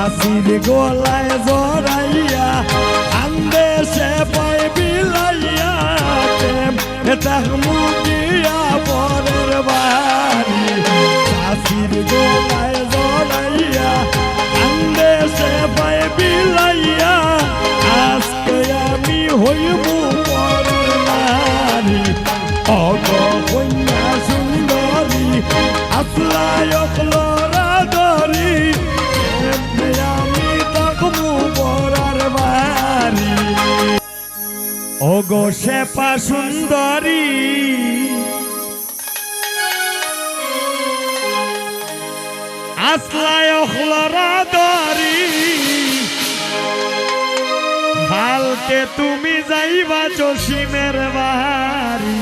শাশির গোলায় জড়াইয়া, আন্দে সে পাই বিলাইয়া কেম তাহমু দিয়া পরের বাড়ি। শাশির গোলায় জড়াইয়া, আন্দে সে পাই বিলাইয়া, আজকে আমি হইব পরের নারী। অগ কন্যা সুন্দরী আসলায় ওগো শেপা সুন্দরী। আসলায় অকলরা দরি কালকে তুমি যাইবা জসিমের বাড়ি।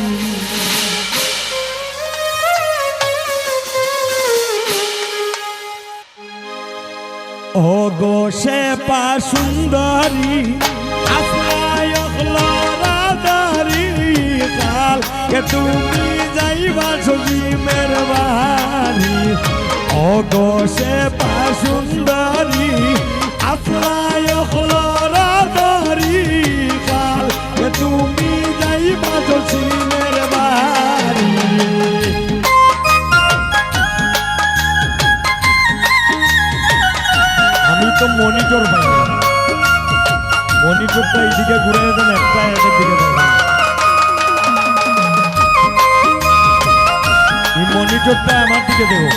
ও গো পা সুন্দরী। তুমি যাইবা জসিমের বাড়ি ও গো সে পা সুন্দরী আসলায় রাদারি কালকে তুমি যাইবা জসিমের বাড়ি আমি তো মনিটর পাই মনিটরটা এইদিকে ঘুরে দেন, একটা এদের দিকে দেন। মনিটরটা আমার দিকে দেবো।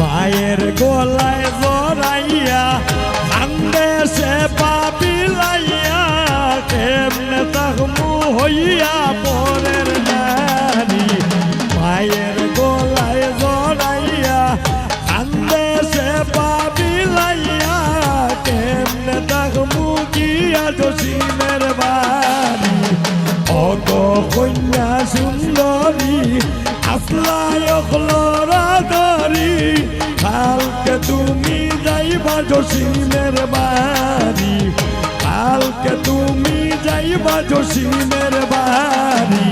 মায়ের গলায় কন্যা সুন্দরী, আসলায় অকলরা দরি কালকে তুমি যাইবা জসিমের বাড়ি, কালকে তুমি যাইবা জসিমের বাড়ি।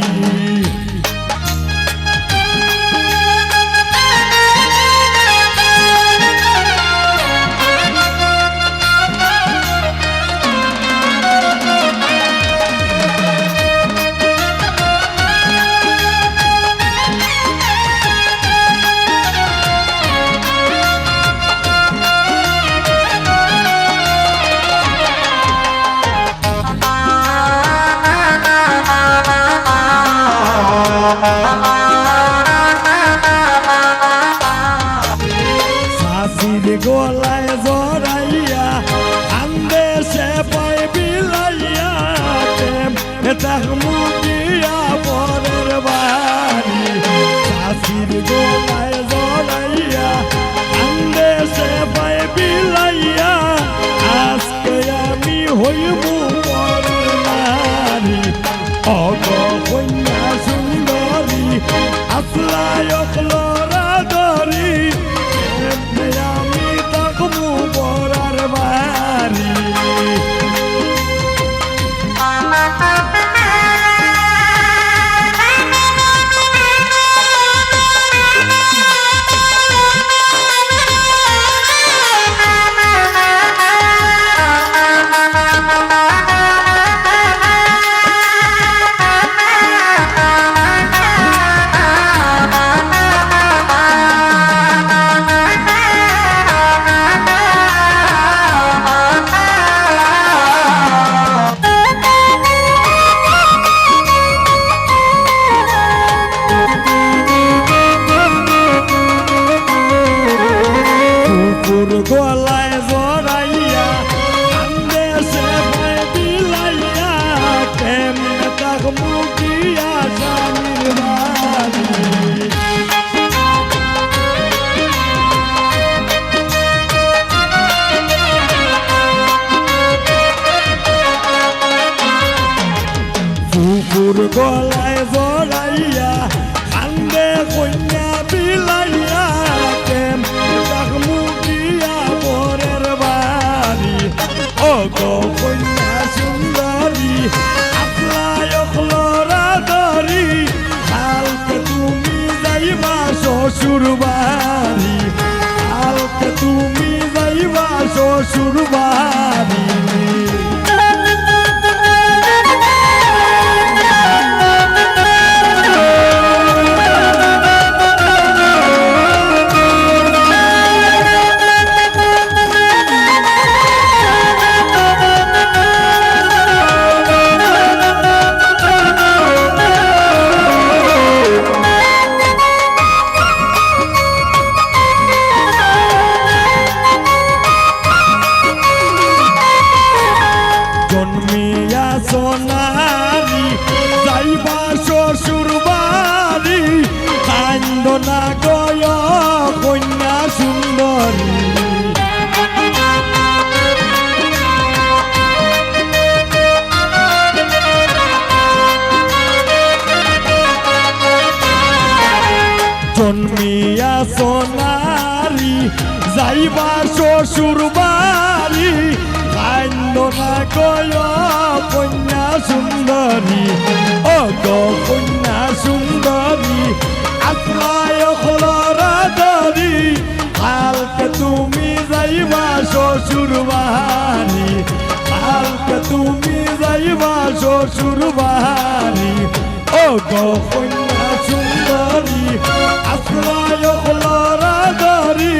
গলায় জড়াইয়া কান্দে সে ভয় বিলাইয়া কেমনে তাক মুখিয়া স্বামীর বাড়ি কুকুর গলায় জড়াইয়া গো কন্যা সুন্দরী আপনার লরা দরি কালকে তুমি যাইবা শ্বশুর বাড়ি কালকে তুমি কান্দ না গয় কন্যা সুন্দরী। জন্মিয়া সোনারি, যাইবা শ্বশুর বাড়ি। কান্দ গয় কন্যা সুন্দরী। ও শ্বশুরবাড়ি ও কন্যা সুন্দরী আশ্রয় হল রাধারী